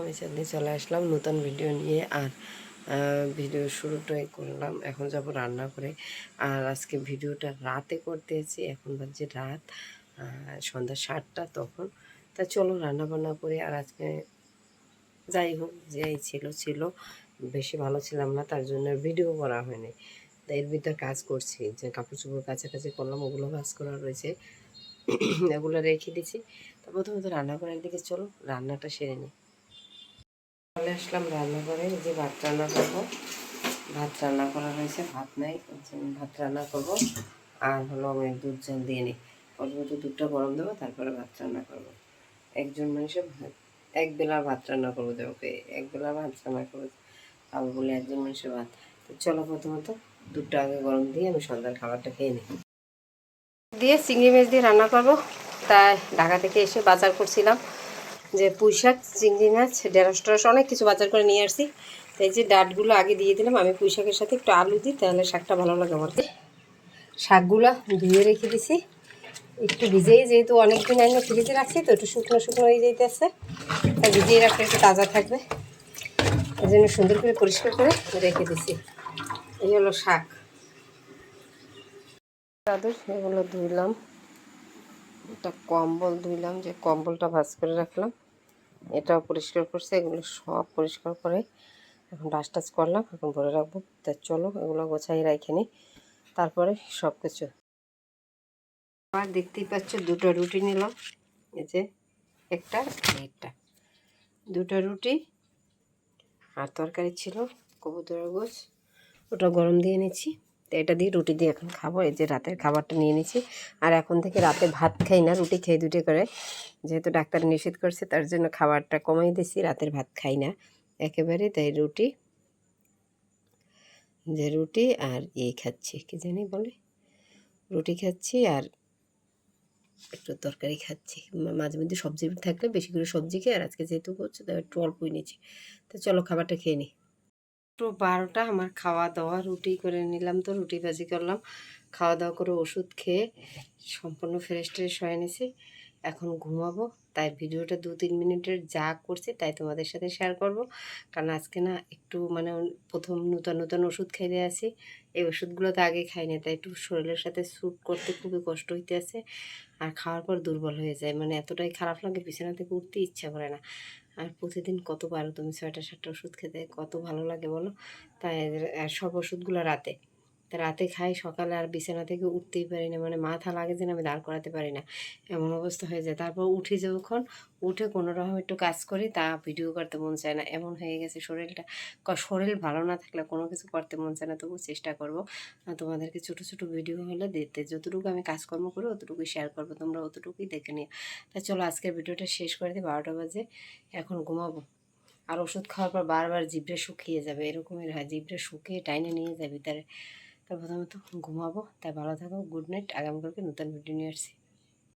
আমি চাঁদনি চলে আসলাম নতুন ভিডিও নিয়ে আর ভিডিও শুরুটাই করলাম। এখন যাব রান্না করে। আর আজকে ভিডিওটা রাতে করতে এসেছি, এখন বাজছে রাত সন্ধ্যা সাতটা তখন। তা চলো রান্না বান্না করে। আর আজকে যাই হোক, যাই ছিল ছিল। বেশি ভালো ছিলাম না, তার জন্য ভিডিও করা হয়নি। তা এর ভিতরে কাজ করছি। যে কাপড় চোপড় কাছাকাছি করলাম, ওগুলো কাজ করা রয়েছে। এগুলো রেখে দিছি তো প্রথমত রান্না করার দিকে চলো, রান্নাটা সেরে নিই। চলে আসলাম রান্না করে, এই যে ভাত রান্না করব। ভাত রান্না করা রয়েছে ভাত নাই ভাত রান্না করব। আর হলো আমি দুধ জল দিয়ে নিই। প্রথমত দুধটা গরম দেবো, তারপরে ভাত রান্না করব। একজন মানুষের ভাত এক বেলা ভাত রান্না করব দেবোকে এক বেলা ভাত রান্না করব খাব বলে একজন মানুষের ভাত। তো চলো প্রথমত দুধটা আগে গরম দিয়ে আমি সন্ধ্যার খাবারটা খেয়ে নিই। দিয়ে চিংড়ি মাছ দিয়ে রান্না করব। তাই ঢাকা থেকে এসে বাজার করছিলাম। যে পুঁই শাক চিংড়ি মাছ, ঢেঁড়স টেঁড়স অনেক কিছু বাজার করে নিয়ে আসছি। তাই যে ডাটগুলো আগে দিয়ে দিলাম, আমি পুঁই শাকের সাথে একটু আলু দিই, তাহলে শাকটা ভালো লাগে আমার। শাকগুলো ধুয়ে রেখে দিছি। একটু ভিজেই যেহেতু অনেক দিন আগে ফ্রিজে রাখছি, তো একটু শুকনো শুকনো হয়ে যেতেছে তাই ভিজিয়ে রাখলে একটু তাজা থাকবে। এই জন্য সুন্দর করে পরিষ্কার করে রেখে দিছি। এই হলো শাক। চাদর এগুলো ধুইলাম। একটা কম্বল ধুইলাম, যে কম্বলটা ভাজ করে রাখলাম। এটাও পরিষ্কার করছে, এগুলো সব পরিষ্কার করে এখন ডাস টাচ করলাম, এখন ভরে রাখব। তা চলো, এগুলো গোছাই রাখে নিই তারপরে সব কিছু আর দেখতেই পাচ্ছ, দুটো রুটি নিলাম। এই যে একটা একটা। দুটো রুটি আর তরকারি ছিল, কবুতরের গোছ ওটা গরম দিয়ে নিচ্ছি। তো এটা দিয়ে রুটি দিয়ে এখন খাব। এই যে রাতের খাবারটা নিয়ে নিচ্ছি আর এখন থেকে রাতে ভাত খাই না, রুটি খেয়ে দুটি করে। যেহেতু ডাক্তার নিষেধ করছে, তার জন্য খাবারটা কমাই দিছি রাতের ভাত খাই না। একেবারে তাই রুটি, যে রুটি আর এই খাচ্ছি, কি জানি বলে? রুটি খাচ্ছি আর একটু তরকারি খাচ্ছি। মাঝে মধ্যে সবজি থাকলে বেশি করে সবজি খেয়ে আর আজকে যেহেতু করছে তাই একটু অল্পই নিচ্ছি তো চলো খাবারটা খেয়ে নিই। একটু বারোটা আমার খাওয়া দাওয়া রুটি করে নিলাম তো, রুটি ভাজি করলাম। খাওয়া দাওয়া করে ওষুধ খেয়ে সম্পূর্ণ ফ্রেশ ট্রেশ হয়ে নিছি। এখন ঘুমাবো, তাই ভিডিওটা দু তিন মিনিটের যা করছি তাই তোমাদের সাথে শেয়ার করব। কারণ আজকে না একটু মানে প্রথম নূতন নূতন ওষুধ খাইতে আসি এই ওষুধগুলো তো আগে খাইনি, তাই একটু শরীরের সাথে স্যুট করতে খুবই কষ্ট হইতে আছে আর খাওয়ার পর দুর্বল হয়ে যায় মানে এতটাই খারাপ লাগে, বিছানা থেকে উঠতে ইচ্ছা করে না। আর প্রতিদিন কত পারো তুমি ছয়টা সাতটা ওষুধ খেতে, কত ভালো লাগে বলো? তাই সব ওষুধগুলো রাতে। তা রাতে খাই, সকালে আর বিছানা থেকে উঠতেই পারি না। মানে মাথা লাগে যে না আমি দাঁড় করাতে পারি না। এমন অবস্থা হয়ে যায়। তারপর উঠি যখন, উঠে কোনো রকম একটু কাজ করি, তা ভিডিও করতে মন চায় না। এমন হয়ে গেছে শরীরটা। শরীর ভালো না থাকলে কোনো কিছু করতে মন চায় না। তবু চেষ্টা করব। তোমাদেরকে ছোটো ছোটো ভিডিও হলে দিতে যতটুকু আমি কাজকর্ম করি, অতটুকুই শেয়ার করব। তোমরা অতটুকুই দেখে নিও। তা চলো, আজকের ভিডিওটা শেষ করে দিই। বারোটা বাজে। এখন ঘুমাবো। আর ওষুধ খাওয়ার পর বারবার জিভে শুকিয়ে যাবে। এরকমের হয়। জিভে শুকিয়ে টাইনে নিয়ে যাবে। তার তা প্রথমত ঘুমাবো তাই ভালো থাকো গুড নাইট আগামীকালকে নতুন ভিডিও নিয়ে আসছি।